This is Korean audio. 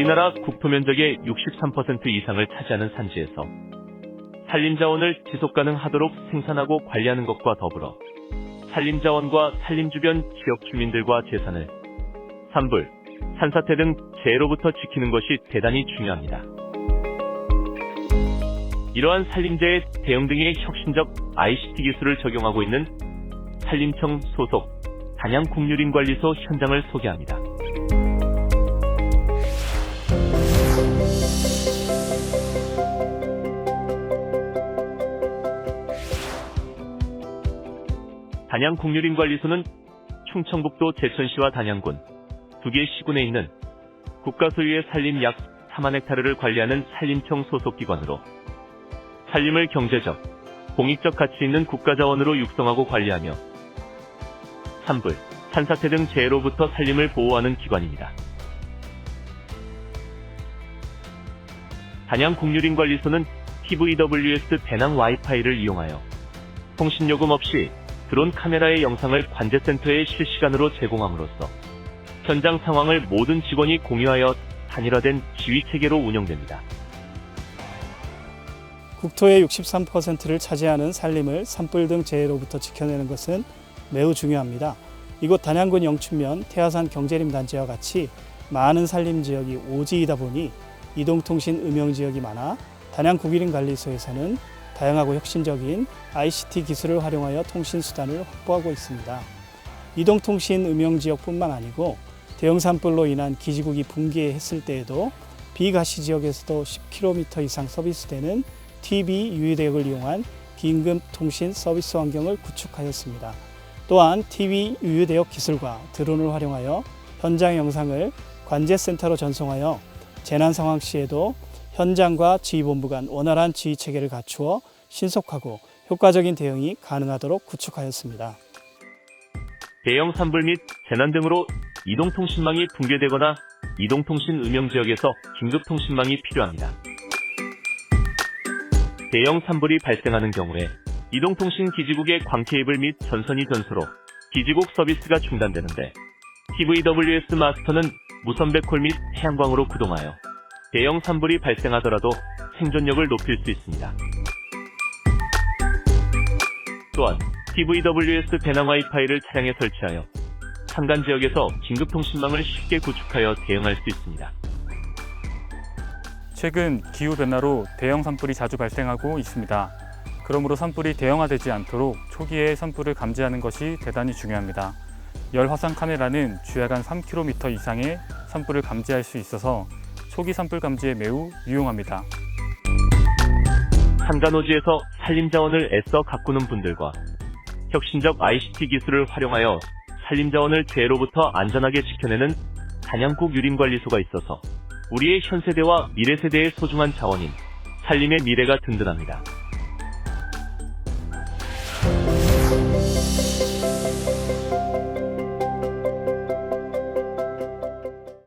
우리나라 국토 면적의 63% 이상을 차지하는 산지에서 산림자원을 지속가능하도록 생산하고 관리하는 것과 더불어 산림자원과 산림 주변 지역 주민들과 재산을 산불, 산사태 등 재해로부터 지키는 것이 대단히 중요합니다. 이러한 산림재해 대응 등의 혁신적 ICT 기술을 적용하고 있는 산림청 소속 단양 국유林관리소 현장을 소개합니다. 단양 국유林관리소는 충청북도 제천시와 단양군 두 개 시군에 있는 국가 소유의 산림 약 4만 헥타르를 관리하는 산림청 소속 기관으로 산림을 경제적, 공익적 가치 있는 국가자원으로 육성하고 관리하며 산불, 산사태 등 재해로부터 산림을 보호하는 기관입니다. 단양 국유林관리소는 TVWS 배낭 와이파이를 이용하여 통신요금 없이 드론 카메라의 영상을 관제센터에 실시간으로 제공함으로써 현장 상황을 모든 직원이 공유하여 단일화된 지휘 체계로 운영됩니다. 국토의 63%를 차지하는 산림을 산불 등 재해로부터 지켜내는 것은 매우 중요합니다. 이곳 단양군 영춘면 태화산 경제림 단지와 같이 많은 산림 지역이 오지이다 보니 이동통신 음영 지역이 많아 단양 국유림 관리소에서는 다양하고 혁신적인 ICT 기술을 활용하여 통신 수단을 확보하고 있습니다. 이동통신 음영 지역뿐만 아니고 대형 산불로 인한 기지국이 붕괴했을 때에도 비가시 지역에서도 10km 이상 서비스되는 TV 유유대역을 이용한 긴급 통신 서비스 환경을 구축하였습니다. 또한 TV 유유대역 기술과 드론을 활용하여 현장 영상을 관제센터로 전송하여 재난 상황 시에도 현장과 지휘본부 간 원활한 지휘 체계를 갖추어 신속하고 효과적인 대응이 가능하도록 구축하였습니다. 대형 산불 및 재난 등으로 이동통신망이 붕괴되거나 이동통신 음영 지역에서 긴급통신망이 필요합니다. 대형 산불이 발생하는 경우에 이동통신 기지국의 광 케이블 및 전선이 전소로 기지국 서비스가 중단되는데 TVWS 마스터는 무선 백홀 및 태양광으로 구동하여 대형 산불이 발생하더라도 생존력을 높일 수 있습니다. 또한 TVWS 배낭 와이파이를 차량에 설치하여 산간 지역에서 긴급통신망을 쉽게 구축하여 대응할 수 있습니다. 최근 기후변화로 대형 산불이 자주 발생하고 있습니다. 그러므로 산불이 대형화되지 않도록 초기에 산불을 감지하는 것이 대단히 중요합니다. 열 화상 카메라는 주야간 3km 이상의 산불을 감지할 수 있어서 초기 산불 감지에 매우 유용합니다. 산간호지에서 산림자원을 애써 가꾸는 분들과 혁신적 ICT 기술을 활용하여 산림자원을 재해로부터 안전하게 지켜내는 단양국 유림관리소가 있어서 우리의 현 세대와 미래 세대의 소중한 자원인 산림의 미래가 든든합니다.